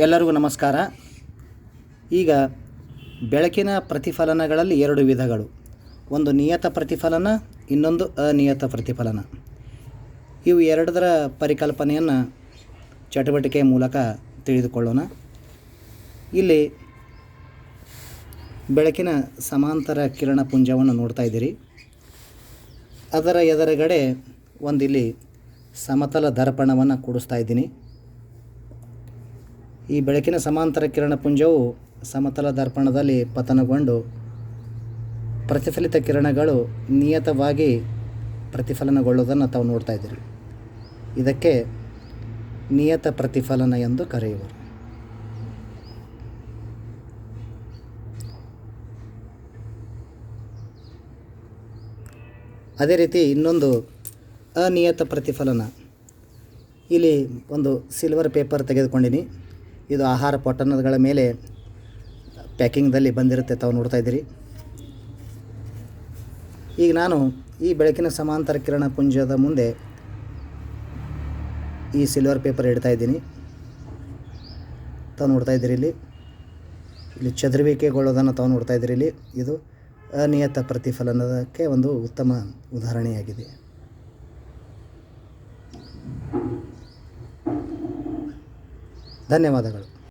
ಎಲ್ಲರಿಗೂ ನಮಸ್ಕಾರ. ಈಗ ಬೆಳಕಿನ ಪ್ರತಿಫಲನಗಳಲ್ಲಿ ಎರಡು ವಿಧಗಳು. ಒಂದು ನಿಯತ ಪ್ರತಿಫಲನ, ಇನ್ನೊಂದು ಅನಿಯತ ಪ್ರತಿಫಲನ. ಇವು ಎರಡರ ಪರಿಕಲ್ಪನೆಯನ್ನು ಚಟುವಟಿಕೆಯ ಮೂಲಕ ತಿಳಿದುಕೊಳ್ಳೋಣ. ಇಲ್ಲಿ ಬೆಳಕಿನ ಸಮಾಂತರ ಕಿರಣ ಪುಂಜವನ್ನು ನೋಡ್ತಾ ಇದ್ದೀರಿ. ಅದರ ಎದುರುಗಡೆ ಒಂದಿಲ್ಲಿ ಸಮತಲ ದರ್ಪಣವನ್ನು ಕೂಡಿಸ್ತಾ ಇದ್ದೀನಿ. ಈ ಬೆಳಕಿನ ಸಮಾಂತರ ಕಿರಣ ಪುಂಜವು ಸಮತಲ ದರ್ಪಣದಲ್ಲಿ ಪತನಗೊಂಡು ಪ್ರತಿಫಲಿತ ಕಿರಣಗಳು ನಿಯತವಾಗಿ ಪ್ರತಿಫಲನಗೊಳ್ಳುವುದನ್ನು ತಾವು ನೋಡ್ತಾ ಇದ್ದೀರಿ. ಇದಕ್ಕೆ ನಿಯತ ಪ್ರತಿಫಲನ ಎಂದು ಕರೆಯುವರು. ಅದೇ ರೀತಿ ಇನ್ನೊಂದು ಅನಿಯತ ಪ್ರತಿಫಲನ. ಇಲ್ಲಿ ಒಂದು ಸಿಲ್ವರ್ ಪೇಪರ್ ತೆಗೆದುಕೊಂಡಿನಿ. ಇದು ಆಹಾರ ಪೊಟ್ಟಣಗಳ ಮೇಲೆ ಪ್ಯಾಕಿಂಗ್ದಲ್ಲಿ ಬಂದಿರುತ್ತೆ ತಾವು ನೋಡ್ತಾ ಇದ್ದೀರಿ. ಈಗ ನಾನು ಈ ಬೆಳಕಿನ ಸಮಾಂತರ ಕಿರಣ ಪುಂಜದ ಮುಂದೆ ಈ ಸಿಲ್ವರ್ ಪೇಪರ್ ಇಡ್ತಾ ಇದ್ದೀನಿ. ತಾವು ನೋಡ್ತಾ ಇದ್ದೀರಿ ಇಲ್ಲಿ. ಇಲ್ಲಿ ಚದುರುವಿಕೆಗೊಳ್ಳೋದನ್ನು ತಾವು ನೋಡ್ತಾ ಇದ್ದೀರಿ ಇಲ್ಲಿ. ಇದು ಅನಿಯತ ಪ್ರತಿಫಲನಕ್ಕೆ ಒಂದು ಉತ್ತಮ ಉದಾಹರಣೆಯಾಗಿದೆ. ಧನ್ಯವಾದಗಳು.